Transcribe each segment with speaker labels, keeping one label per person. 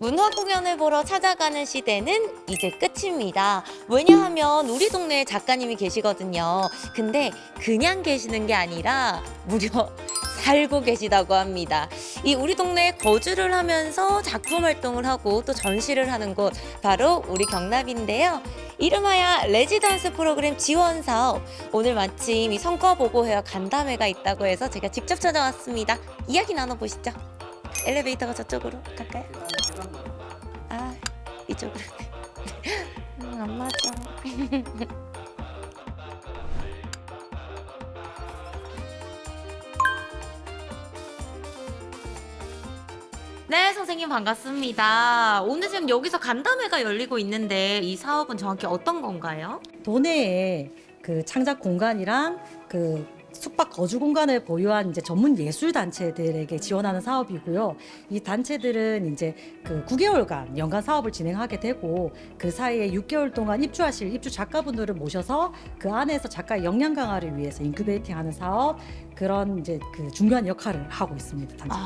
Speaker 1: 문화 공연을 보러 찾아가는 시대는 이제 끝입니다. 왜냐하면 우리 동네에 작가님이 계시거든요. 근데 그냥 계시는 게 아니라 무려 살고 계시다고 합니다. 이 우리 동네에 거주를 하면서 작품 활동을 하고 또 전시를 하는 곳 바로 우리 경남인데요. 이름하여 레지던스 프로그램 지원 사업. 오늘 마침 이 성과 보고회와 간담회가 있다고 해서 제가 직접 찾아왔습니다. 이야기 나눠보시죠. 엘리베이터가 저쪽으로 갈까요? 아 이쪽으로. 음, 안 맞아. 네, 선생님 반갑습니다. 오늘 지금 여기서 간담회가 열리고 있는데 이 사업은 정확히 어떤 건가요?
Speaker 2: 도내에 그 창작 공간이랑 그 숙박 거주 공간을 보유한 이제 전문 예술 단체들에게 지원하는 사업이고요. 이 단체들은 이제 그 9개월간 연간 사업을 진행하게 되고 그 사이에 6개월 동안 입주하실 입주 작가분들을 모셔서 그 안에서 작가의 역량 강화를 위해서 인큐베이팅하는 사업 그런 이제 그 중요한 역할을 하고 있습니다. 단체.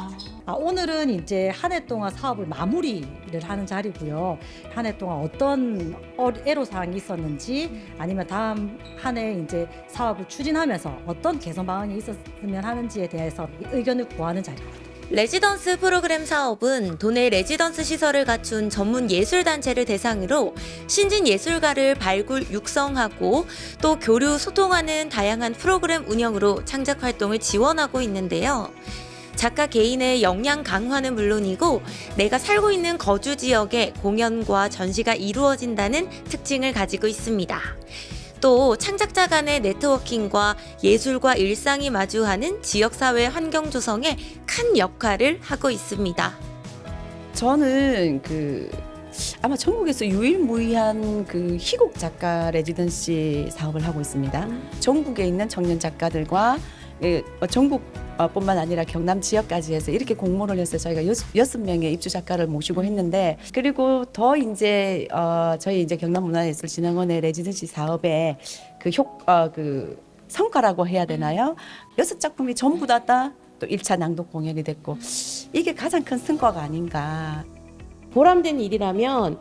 Speaker 2: 아, 오늘은 이제 한 해 동안 사업을 마무리를 하는 자리고요. 한 해 동안 어떤 어- 애로 사항이 있었는지 아니면 다음 한 해 이제 사업을 추진하면서 어떤 개선 방안이 있었으면 하는지에 대해서 의견을 구하는 자리입니다.
Speaker 1: 레지던스 프로그램 사업은 도내 레지던스 시설을 갖춘 전문 예술단체를 대상으로 신진 예술가를 발굴, 육성하고 또 교류, 소통하는 다양한 프로그램 운영으로 창작 활동을 지원하고 있는데요. 작가 개인의 역량 강화는 물론이고 내가 살고 있는 거주 지역에 공연과 전시가 이루어진다는 특징을 가지고 있습니다. 또 창작자 간의 네트워킹과 예술과 일상이 마주하는 지역사회 환경 조성에 큰 역할을 하고 있습니다.
Speaker 3: 저는 그 아마 전국에서 유일무이한 그 희곡 작가 레지던시 사업을 하고 있습니다. 전국에 있는 청년 작가들과 예, 어, 전국뿐만 아니라 경남 지역까지 해서 이렇게 공모를 해서 저희가 여섯, 명의 입주 작가를 모시고 했는데 그리고 더 이제 어, 저희 이제 경남문화예술진흥원의 레지던시 사업의 그 효, 어, 그 성과라고 해야 되나요? 여섯 작품이 전부 다또 1차 낭독 공연이 됐고 이게 가장 큰 성과가 아닌가.
Speaker 4: 보람된 일이라면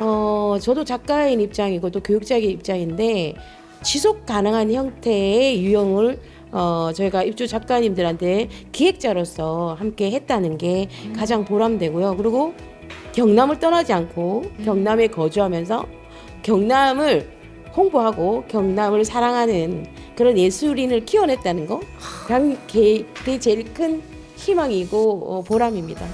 Speaker 4: 어 저도 작가인 입장이고 또 교육자의 입장인데 지속 가능한 형태의 유형을 어 저희가 입주 작가님들한테 기획자로서 함께 했다는 게 가장 보람되고요. 그리고 경남을 떠나지 않고 경남에 거주하면서 경남을 홍보하고 경남을 사랑하는 그런 예술인을 키워냈다는 거 그게 제일 큰 희망이고 어, 보람입니다.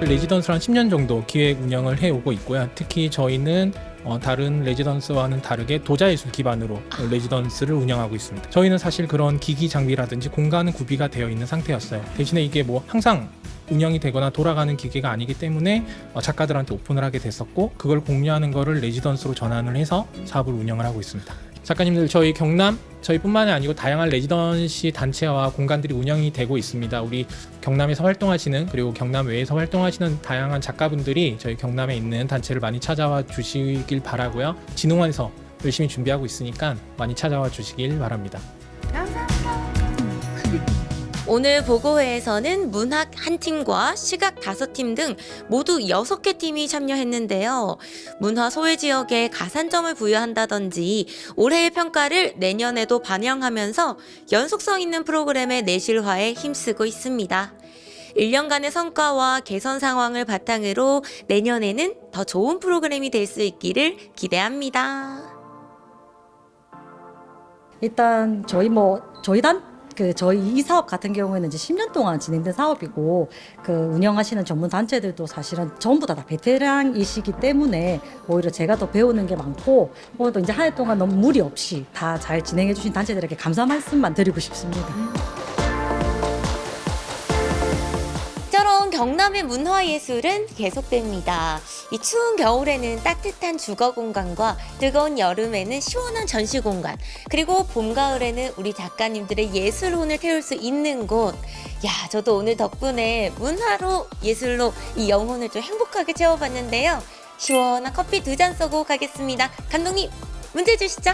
Speaker 5: 레지던스를 한 10년 정도 기획 운영을 해오고 있고요. 특히 저희는 어, 다른 레지던스와는 다르게 도자예술 기반으로 레지던스를 운영하고 있습니다. 저희는 사실 그런 기기 장비라든지 공간은 구비가 되어 있는 상태였어요. 대신에 이게 뭐 항상 운영이 되거나 돌아가는 기계가 아니기 때문에 어, 작가들한테 오픈을 하게 됐었고 그걸 공유하는 거를 레지던스로 전환을 해서 사업을 운영을 하고 있습니다. 작가님들 저희 경남 저희뿐만이 아니고 다양한 레지던시 단체와 공간들이 운영이 되고 있습니다. 우리 경남에서 활동하시는 그리고 경남 외에서 활동하시는 다양한 작가분들이 저희 경남에 있는 단체를 많이 찾아와 주시길 바라고요. 진흥원에서 열심히 준비하고 있으니까 많이 찾아와 주시길 바랍니다.
Speaker 1: 오늘 보고회에서는 문학 한 팀과 시각 다섯 팀 등 모두 여섯 개 팀이 참여했는데요. 문화 소외 지역에 가산점을 부여한다든지 올해의 평가를 내년에도 반영하면서 연속성 있는 프로그램의 내실화에 힘쓰고 있습니다. 1년간의 성과와 개선 상황을 바탕으로 내년에는 더 좋은 프로그램이 될 수 있기를 기대합니다.
Speaker 2: 일단 저희 뭐 저희 단 그 저희 이 사업 같은 경우에는 이제 10년 동안 진행된 사업이고 그 운영하시는 전문 단체들도 사실은 전부 다, 다 베테랑이시기 때문에 오히려 제가 더 배우는 게 많고 오늘도 이제 한 해 동안 너무 무리 없이 다 잘 진행해 주신 단체들에게 감사 말씀만 드리고 싶습니다.
Speaker 1: 경남의 문화예술은 계속됩니다. 이 추운 겨울에는 따뜻한 주거 공간과 뜨거운 여름에는 시원한 전시 공간, 그리고 봄, 가을에는 우리 작가님들의 예술혼을 태울 수 있는 곳. 야, 저도 오늘 덕분에 문화로 예술로 이 영혼을 좀 행복하게 채워봤는데요. 시원한 커피 두잔 쏘고 가겠습니다. 감독님, 문제 주시죠.